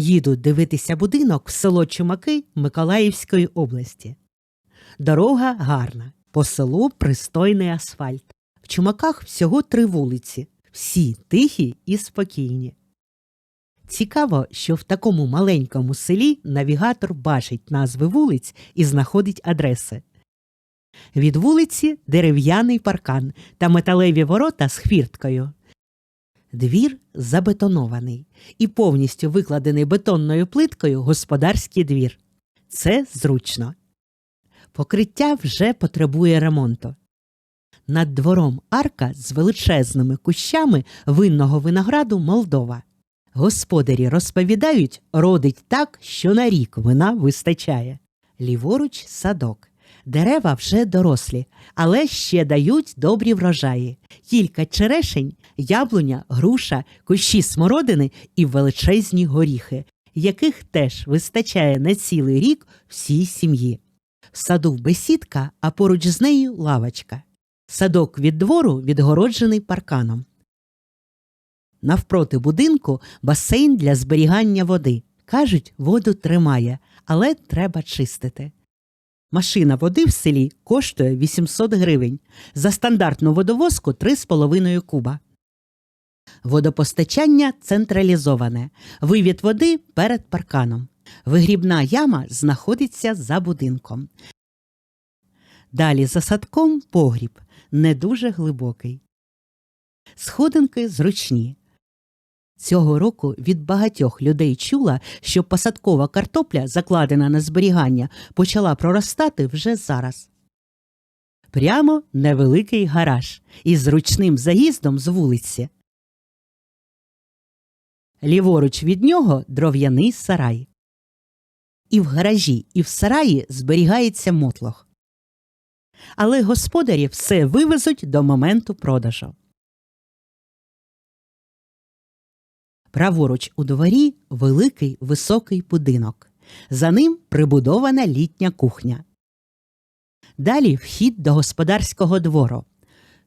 Їду дивитися будинок в село Чумаки Миколаївської області. Дорога гарна, по селу пристойний асфальт. В Чумаках всього три вулиці, всі тихі і спокійні. Цікаво, що в такому маленькому селі навігатор бачить назви вулиць і знаходить адреси. Від вулиці дерев'яний паркан та металеві ворота з хвірткою. Двір забетонований і повністю викладений бетонною плиткою господарський двір. Це зручно. Покриття вже потребує ремонту. Над двором арка з величезними кущами винного винограду Молдова. Господарі розповідають, родить так, що на рік вина вистачає. Ліворуч садок. Дерева вже дорослі, але ще дають добрі врожаї. Кілька черешень, яблуня, груша, кущі смородини і величезні горіхи, яких теж вистачає на цілий рік всій сім'ї. В саду бесідка, а поруч з нею лавочка. Садок від двору відгороджений парканом. Навпроти будинку басейн для зберігання води. Кажуть, воду тримає, але треба чистити. Машина води в селі коштує 800 гривень. За стандартну водовозку 3,5 куба. Водопостачання централізоване. Вивід води перед парканом. Вигрібна яма знаходиться за будинком. Далі за садком погріб, не дуже глибокий. Сходинки зручні. Цього року від багатьох людей чула, що посадкова картопля, закладена на зберігання, почала проростати вже зараз. Прямо невеликий гараж із зручним заїздом з вулиці. Ліворуч від нього дров'яний сарай. І в гаражі, і в сараї зберігається мотлох. Але господарі все вивезуть до моменту продажу. Праворуч у дворі великий високий будинок. За ним прибудована літня кухня. Далі вхід до господарського двору.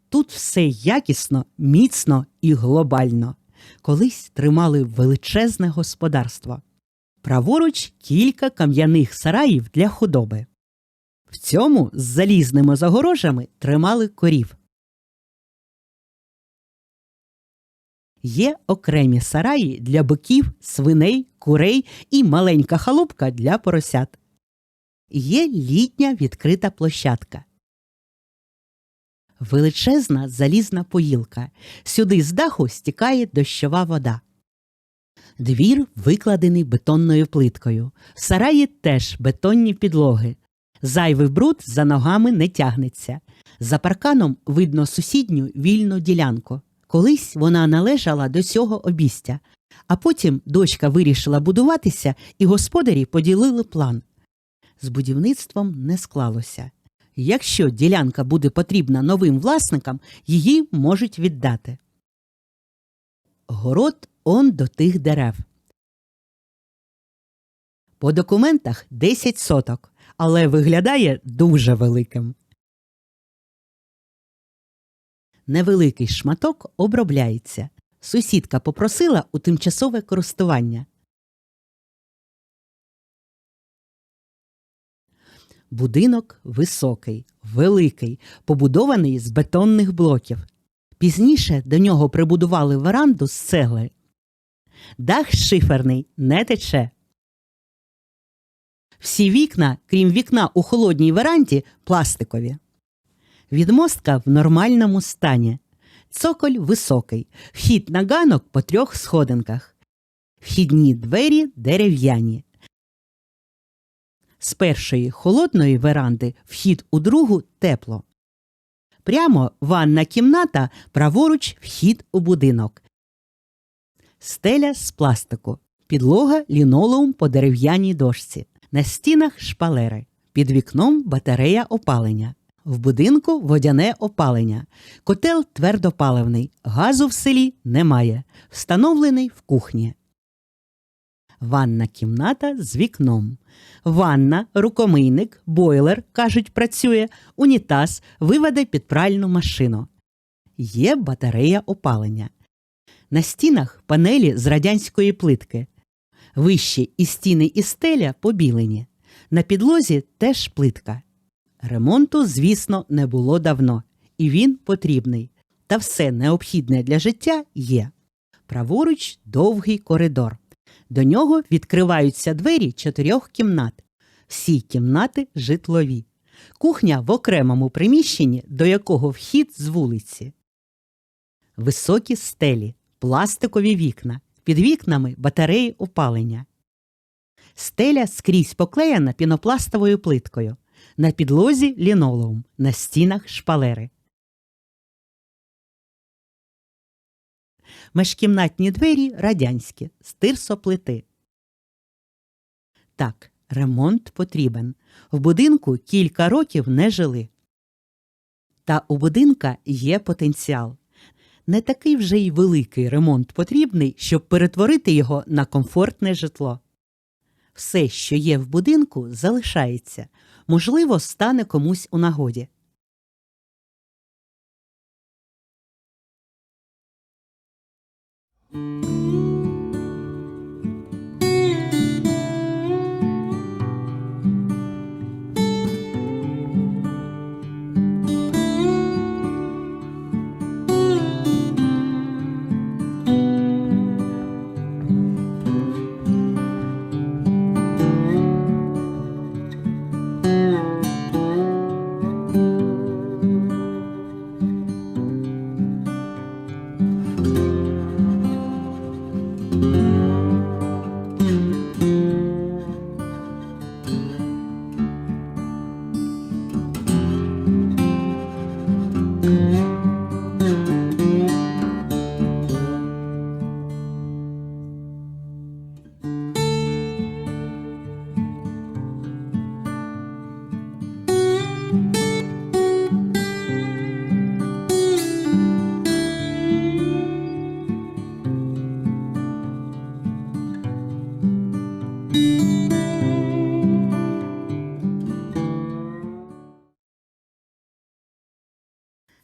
Тут все якісно, міцно і глобально. Колись тримали величезне господарство. Праворуч кілька кам'яних сараїв для худоби. В цьому з залізними загорожами тримали корів. Є окремі сараї для биків, свиней, курей і маленька халупка для поросят. Є літня відкрита площадка. Величезна залізна поїлка. Сюди з даху стікає дощова вода. Двір викладений бетонною плиткою. В сараї теж бетонні підлоги. Зайвий бруд за ногами не тягнеться. За парканом видно сусідню вільну ділянку. Колись вона належала до цього обістя, а потім дочка вирішила будуватися, і господарі поділили план. З будівництвом не склалося. Якщо ділянка буде потрібна новим власникам, її можуть віддати. Город он до тих дерев. По документах 10 соток, але виглядає дуже великим. Невеликий шматок обробляється. Сусідка попросила у тимчасове користування. Будинок високий, великий, побудований з бетонних блоків. Пізніше до нього прибудували веранду з цегли. Дах шиферний не тече. Всі вікна, крім вікна у холодній веранді, пластикові. Відмостка в нормальному стані. Цоколь високий. Вхід на ганок по трьох сходинках. Вхідні двері дерев'яні. З першої холодної веранди вхід у другу тепло. Прямо ванна кімната, праворуч вхід у будинок. Стеля з пластику. Підлога лінолеум по дерев'яній дошці. На стінах шпалери. Під вікном батарея опалення. В будинку водяне опалення. Котел твердопаливний. Газу в селі немає. Встановлений в кухні. Ванна кімната з вікном. Ванна, рукомийник, бойлер, кажуть, працює, унітаз, виведе під пральну машину. Є батарея опалення. На стінах панелі з радянської плитки. Вище і стіни і стеля побілені. На підлозі теж плитка. Ремонту, звісно, не було давно, і він потрібний. Та все необхідне для життя є. Праворуч довгий коридор. До нього відкриваються двері чотирьох кімнат. Всі кімнати житлові. Кухня в окремому приміщенні, до якого вхід з вулиці. Високі стелі, пластикові вікна, під вікнами батареї опалення. Стеля скрізь поклеєна пінопластовою плиткою. На підлозі лінолеум, на стінах шпалери. Межкімнатні двері радянські, з тирсоплити. Так, ремонт потрібен. В будинку кілька років не жили. Та у будинка є потенціал. Не такий вже й великий ремонт потрібний, щоб перетворити його на комфортне житло. Все, що є в будинку, залишається, можливо, стане комусь у нагоді.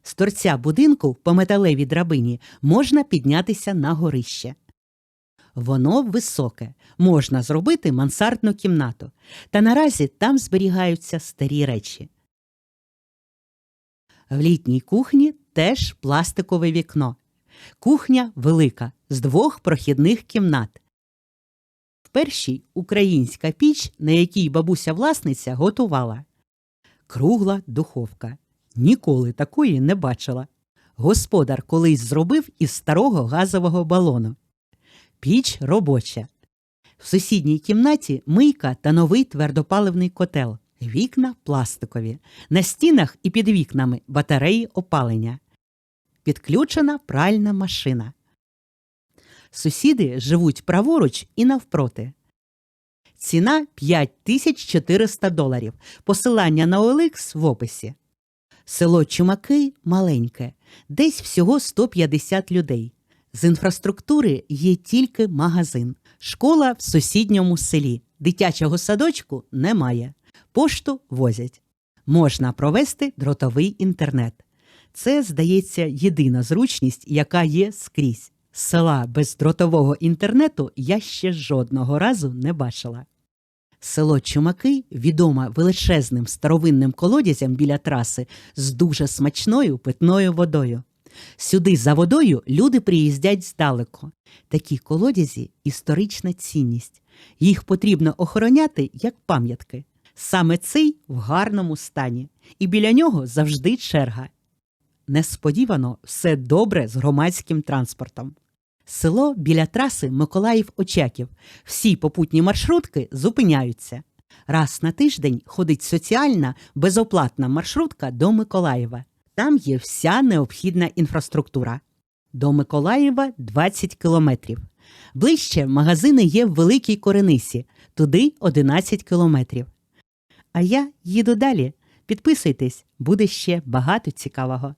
З торця будинку по металевій драбині можна піднятися на горище. Воно високе, можна зробити мансардну кімнату, та наразі там зберігаються старі речі. В літній кухні теж пластикове вікно. Кухня велика, з двох прохідних кімнат. Першій українська піч, на якій бабуся власниця готувала. Кругла духовка. Ніколи такої не бачила. Господар колись зробив із старого газового балону. Піч робоча. В сусідній кімнаті мийка та новий твердопаливний котел. Вікна пластикові. На стінах і під вікнами батареї опалення. Підключена пральна машина. Сусіди живуть праворуч і навпроти. Ціна 5400 доларів. Посилання на OLX в описі. Село Чумаки маленьке, десь всього 150 людей. З інфраструктури є тільки магазин, школа в сусідньому селі, дитячого садочку немає, пошту возять. Можна провести дротовий інтернет. Це, здається, єдина зручність, яка є скрізь. Села без дротового інтернету я ще жодного разу не бачила. Село Чумаки відоме величезним старовинним колодязям біля траси з дуже смачною питною водою. Сюди за водою люди приїздять здалеку. Такі колодязі історична цінність. Їх потрібно охороняти як пам'ятки. Саме цей в гарному стані, і біля нього завжди черга. Несподівано все добре з громадським транспортом. Село біля траси Миколаїв-Очаків. Всі попутні маршрутки зупиняються. Раз на тиждень ходить соціальна безоплатна маршрутка до Миколаєва. Там є вся необхідна інфраструктура. До Миколаєва 20 кілометрів. Ближче магазини є в Великій Коренисі, туди 11 кілометрів. А я їду далі. Підписуйтесь, буде ще багато цікавого.